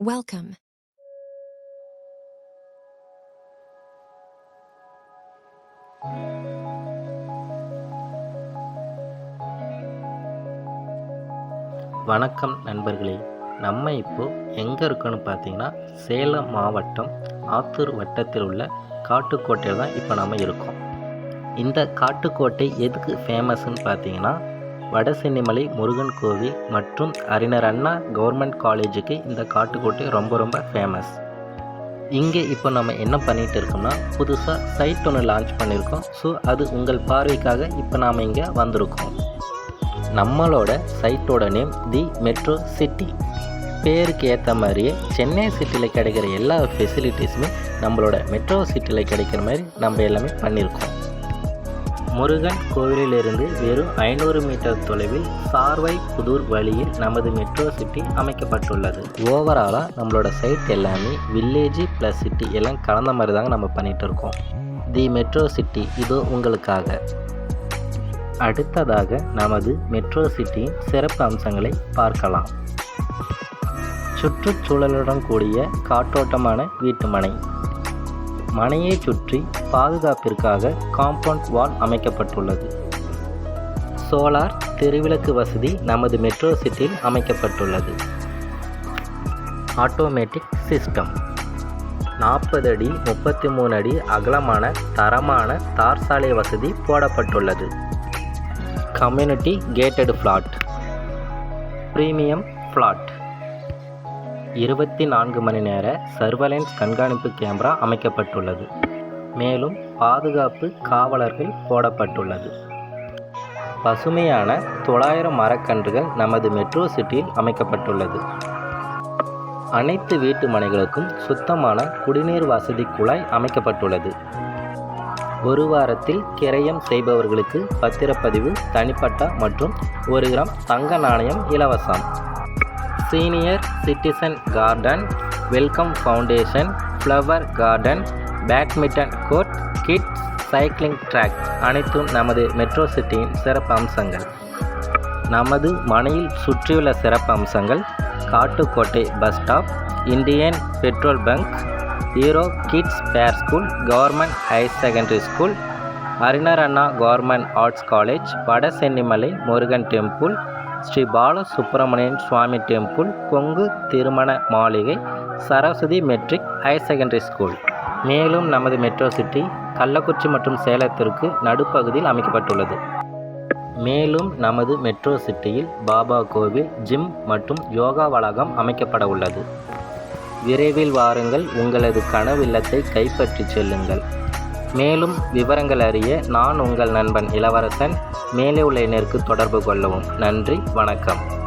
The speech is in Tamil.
Welcome. வணக்கம் நண்பர்களே நம்ம இப்போ எங்கே இருக்கோன்னு பார்த்தீங்கன்னா சேலம் மாவட்டம் ஆத்தூர் வட்டத்தில் உள்ள காட்டுக்கோட்டையில் தான் இப்போ நம்ம இருக்கோம் இந்த காட்டுக்கோட்டை எதுக்கு ஃபேமஸ்ன்னு பார்த்தீங்கன்னா வடசென்னிமலை முருகன் கோவில் மற்றும் அறிஞர் அண்ணா கவர்மெண்ட் காலேஜுக்கு இந்த காட்டுக்கோட்டை ரொம்ப ரொம்ப ஃபேமஸ் இங்கே இப்போ நம்ம என்ன பண்ணிகிட்டு இருக்கோம்னா புதுசாக சைட் ஒன்று லான்ச் பண்ணியிருக்கோம் ஸோ அது உங்கள் பார்வைக்காக இப்போ நாம் இங்கே வந்திருக்கோம். நம்மளோட சைட்டோட நேம் தி மெட்ரோ சிட்டி பேருக்கு ஏற்ற மாதிரியே சென்னை சிட்டியில் கிடைக்கிற எல்லா ஃபெசிலிட்டிஸுமே நம்மளோட மெட்ரோ சிட்டியில் கிடைக்கிற மாதிரி நம்ம எல்லாமே பண்ணியிருக்கோம் முருகன் கோவிலிலிருந்து வெறும் ஐநூறு மீட்டர் தொலைவில் சார்வை புதூர் வழியில் நமது மெட்ரோ சிட்டி அமைக்கப்பட்டுள்ளது. ஓவராலாக நம்மளோட சைட் எல்லாமே வில்லேஜ் ப்ளஸ் சிட்டி எல்லாம் கலந்த மாதிரி தாங்க நம்ம பண்ணிகிட்டு இருக்கோம். தி மெட்ரோ சிட்டி இதோ உங்களுக்காக. அடுத்ததாக நமது மெட்ரோ சிட்டியின் சிறப்பு அம்சங்களை பார்க்கலாம். சுற்றுச்சூழலுடன் கூடிய காற்றோட்டமான வீட்டுமனை. மனையை சுற்றி பாதுகாப்பிற்காக காம்பவுண்ட் வால் அமைக்கப்பட்டுள்ளது. சோலார் தெருவிளக்கு வசதி நமது மெட்ரோ சிட்டியில் அமைக்கப்பட்டுள்ளது. ஆட்டோமேட்டிக் சிஸ்டம் நாற்பது அடி முப்பத்தி மூணு அடி அகலமான தரமான தார் சாலை வசதி போடப்பட்டுள்ளது. Community gated flat premium flat இருபத்தி நான்கு மணி நேர சர்வலன்ஸ் கண்காணிப்பு கேமரா அமைக்கப்பட்டுள்ளது. மேலும் பாதுகாப்பு காவலர்கள் போடப்பட்டுள்ளது. பசுமையான தொள்ளாயிரம் மரக்கன்றுகள் நமது மெட்ரோ சிட்டியில் அமைக்கப்பட்டுள்ளது. அனைத்து வீட்டு மனைகளுக்கும் சுத்தமான குடிநீர் வசதி குழாய் அமைக்கப்பட்டுள்ளது. ஒரு வாரத்தில் கிரயம் செய்பவர்களுக்கு பத்திரப்பதிவு தனிப்பட்ட மற்றும் ஒரு கிராம் தங்க நாணயம் இலவசம். Senior citizen garden welcome foundation flower garden badminton court kids cycling track அனைத்தும் நமது மெட்ரோ சிட்டியின் சிறப்பு அம்சங்கள். நமது மனையில் சுற்றியுள்ள சிறப்பு அம்சங்கள் Kattukottai bus stop Indian petrol bunk hero kids பேர் school government higher secondary school Arignar Anna government arts college Vadachennimalai Murugan temple Sri Balasubramanian Swamy temple Kongu திருமண மாளிகை Saraswathi matric higher secondary school. மேலும் நமது மெட்ரோ சிட்டி கள்ளக்குறிச்சி மற்றும் சேலத்திற்கு நடுப்பகுதியில் அமைக்கப்பட்டுள்ளது. மேலும் நமது மெட்ரோ சிட்டியில் பாபா கோவில் ஜிம் மற்றும் யோகா வளாகம் அமைக்கப்பட உள்ளது. விரைவில் வாருங்கள். உங்களது கனவு இல்லத்தை கைப்பற்றி செல்லுங்கள். மேலும் விவரங்கள் அறிய நான் உங்கள் நண்பன் இளவரசன். மேலே உள்ள எண்ணிற்கு தொடர்பு கொள்ளவும். நன்றி வணக்கம்.